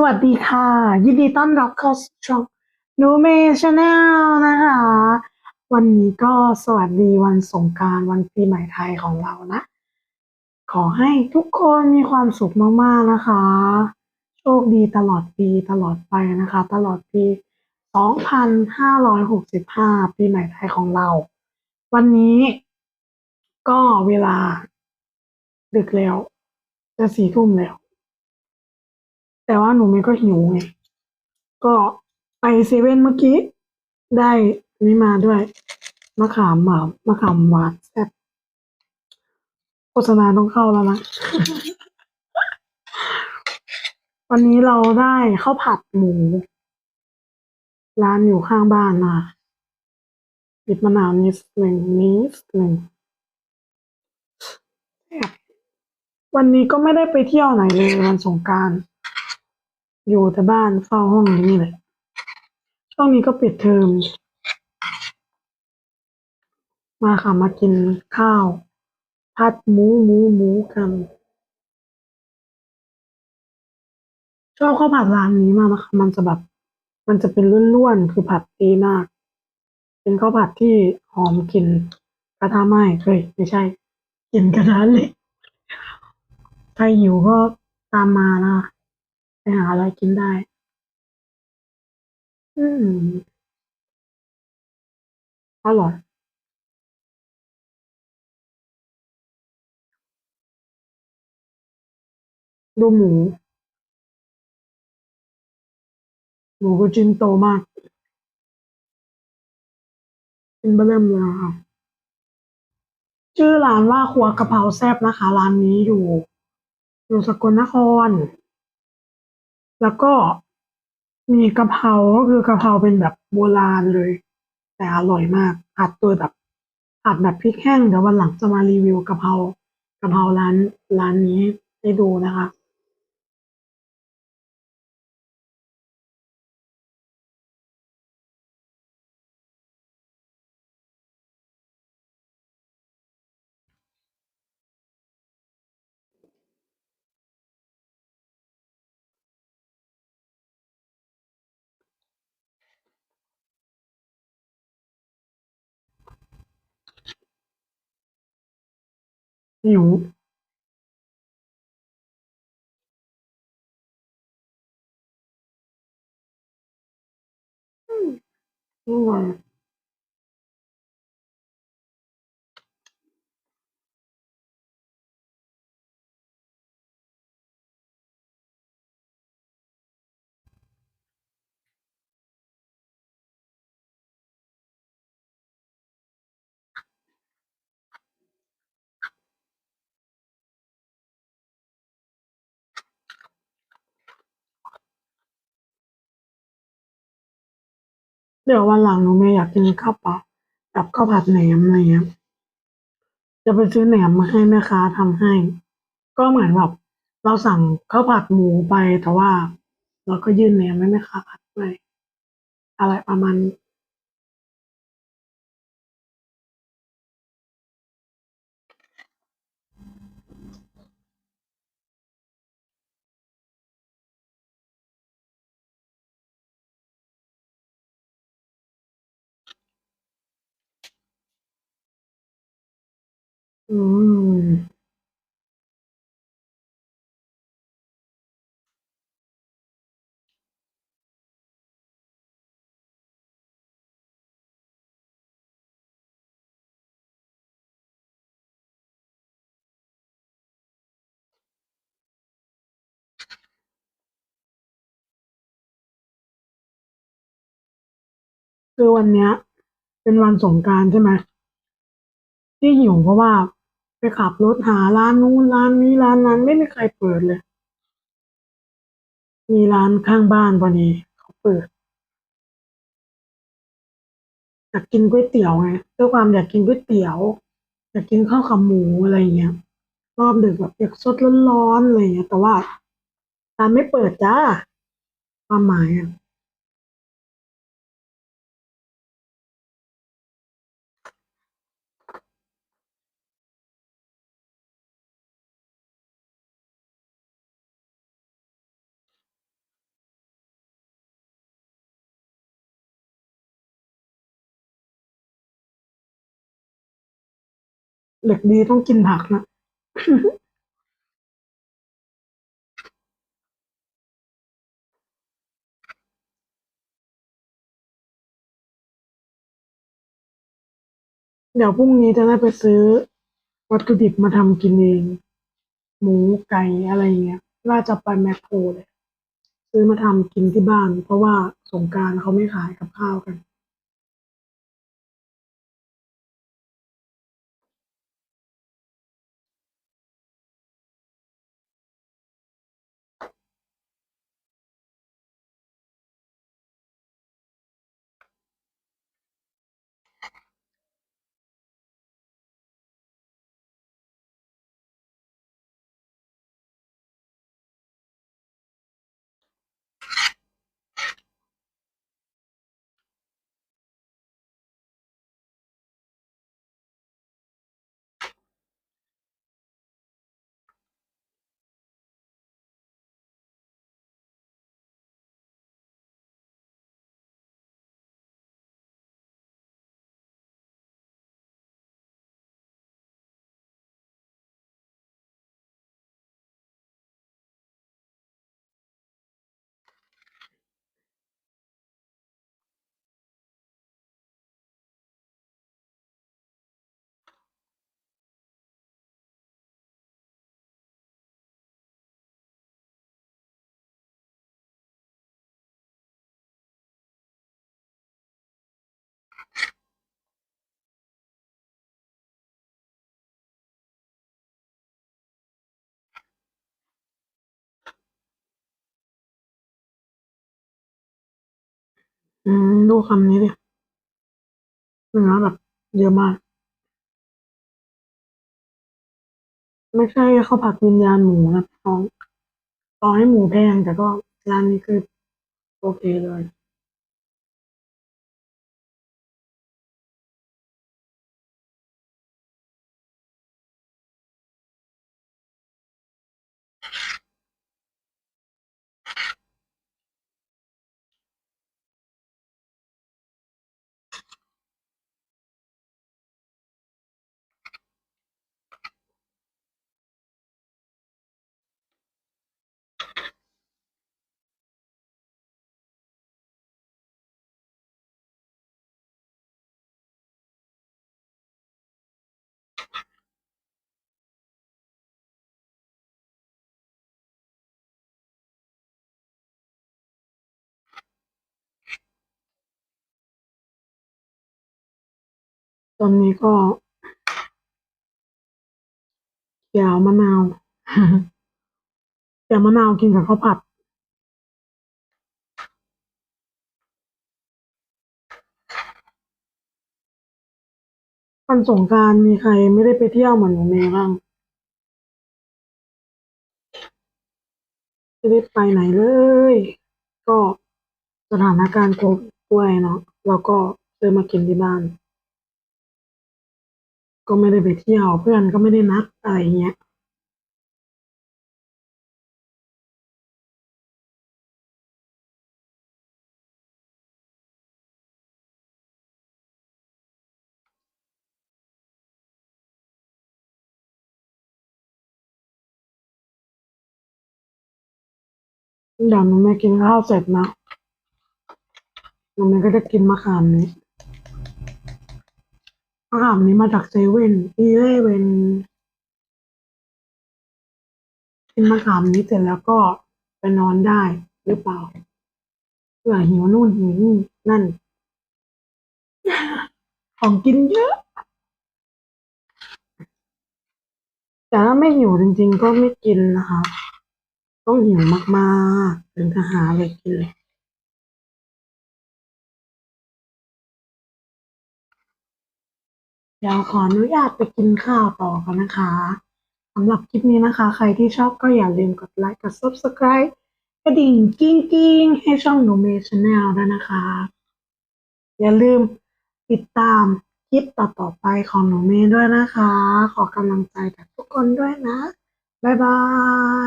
สวัสดีค่ะ ยินดีต้อนรับเข้าสู่ช่องนูเมชแนลนะคะ วันนี้ก็สวัสดีวันสงกรารวันปีใหม่ไทยของเรานะ ขอให้ทุกคนมีความสุขมากๆนะคะ โชคดีตลอดปีตลอดไปนะคะ ตลอดปี 2565 ปีใหม่ไทยของเรา วันนี้ก็เวลา ดึกแล้วจะสี่ทุ่มแล้ว แต่ว่าหนูไม่ก็หิวไง ก็ไปเซเว่นเมื่อกี้ ได้นี่มาด้วยมะขามหมามะขามหวานแซ่บโฆษณาต้องเข้าแล้วนะ วันนี้เราได้ข้าวผัดหมู ร้านอยู่ข้างบ้านนะปิดมะนาวนิดหนึ่งนิดหนึ่งแซ่บวันนี้ก็ไม่ได้ไปเที่ยวไหนเลยวันสงการ อยู่แต่บ้านเฝ้าห้องนี้เลยช่วงนี้ก็ปิดเทอม มาค่ะมากินข้าวผัดหมูหมูหมูกันชอบข้าวผัดร้านนี้มากนะคะมันจะแบบ มันจะเป็นร่วนๆ คือผัดดีมาก เป็นข้าวผัดที่หอมกลิ่นกระทะไหม้เฮ้ยไม่ใช่กลิ่นกระทะเหล็กใครหิวก็ตามมานะคะ หาอะไรกินได้ อืมอร่อยดูหมู หมูก็ชิ้นโตมากชิ้นเบอร์เริ่มเลยค่ะ ชื่อร้านว่าครัวกะเพราแซ่บนะคะ ร้านนี้อยู่ อยู่สกลนคร แล้วก็มีกะเพราก็คือกะเพราเป็นแบบโบราณเลย แต่อร่อยมากอัดตัวแบบอัดแบบพริกแห้งเดี๋ยววันหลังจะมารีวิวกะเพรากะเพราร้านร้านนี้ให้ดูนะคะ หิวอร่อ เดี๋ยววันหลังหนูเมย์อยากกินข้าวเปล่ากับข้าวผัดแหนมอะไรเงี้ยจะไปซื้อแหนมมาให้แม่ค้าทำให้ ก็เหมือนแบบเราสั่งข้าวผัดหมูไปแต่ว่า เราก็ยื่นแหนมให้แม่ค้าผัดด้วยอะไรประมาณนี้ อืม คือวันเนี้ย เป็นวันสงกรานต์ใช่ไหม ที่หิวเพราะว่า ไปขับรถหาร้านนู้นร้านนี้ร้านนั้นไม่มีใครเปิดเลย มีร้านข้างบ้านพอดีเขาเปิดอยากกินก๋วยเตี๋ยวไงด้วยความอยากกินก๋วยเตี๋ยวอยากกินข้าวขาหมูอะไรเงี้ยรอบดึกแบบอยากสดร้อนๆอะไรเงี้ยแต่ว่าร้านไม่เปิดจ้าความหมายอะ เด็กดีต้องกินผักนะเดี๋ยวพรุ่งนี้จะได้ไปซื้อ วัตถุดิบมาทำกินเอง หมูไก่อะไรเงี้ยน่าจะไปแมคโครเลย ซื้อมาทำกินที่บ้าน เพราะว่าสงการเขาไม่ขายกับข้าวกัน ดูคำนี้ดิเนื้อแบบเยอะมาก ไม่ใช่ข้าวผัดวิญญาณหมูนะท้องต่อให้หมูแพงแต่ก็ร้านนี้คือโอเคเลย ตอนนี้ก็เกี่ยวมะนาวเกี่ยวมะนาวกินกับข้าวผัด วันสงกานต์มีใครไม่ได้ไปเที่ยวเหมือนหนูเมย์บ้างไม่ได้ไปไหนเลย ก็สถานการณ์โควิดด้วยเนาะแล้วก็ซื้อมากินที่บ้าน ก็ไม่ได้ไปเที่ยวเพื่อนก็ไม่ได้นัดอะไรเงี้ยเดี๋ยวหนูแม่กินข้าวเสร็จนะหนูแม่ก็จะกินมะขามนี้ มะขามนี้มาจากเซเว่นอีเลเวนกินมะขามนี้เสร็จแล้วก็ไปนอนได้หรือเปล่าเผื่อหิวนู่นหิวนี่นั่น ของกินเยอะ แต่ถ้าไม่หิวจริงๆก็ไม่กินนะคะ ต้องหิวมากๆ ถึงจะหาอะไรกินเลย เดี๋ยวขออนุญาตไปกินข้าวต่อกันนะคะสำหรับคลิปนี้นะคะ ใครที่ชอบก็อย่าลืมกดไลค์กด subscribe กระดิ่งกิ้งกิ้งให้ช่องหนูเมย์ชาแนลด้วยนะคะ อย่าลืมติดตามคลิปต่อๆไปของหนูเมย์ด้วยนะคะ ขอกำลังใจจากทุกคนด้วยนะ บ๊ายบา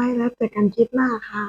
ย แล้วเจอกันคลิปหน้าค่ะ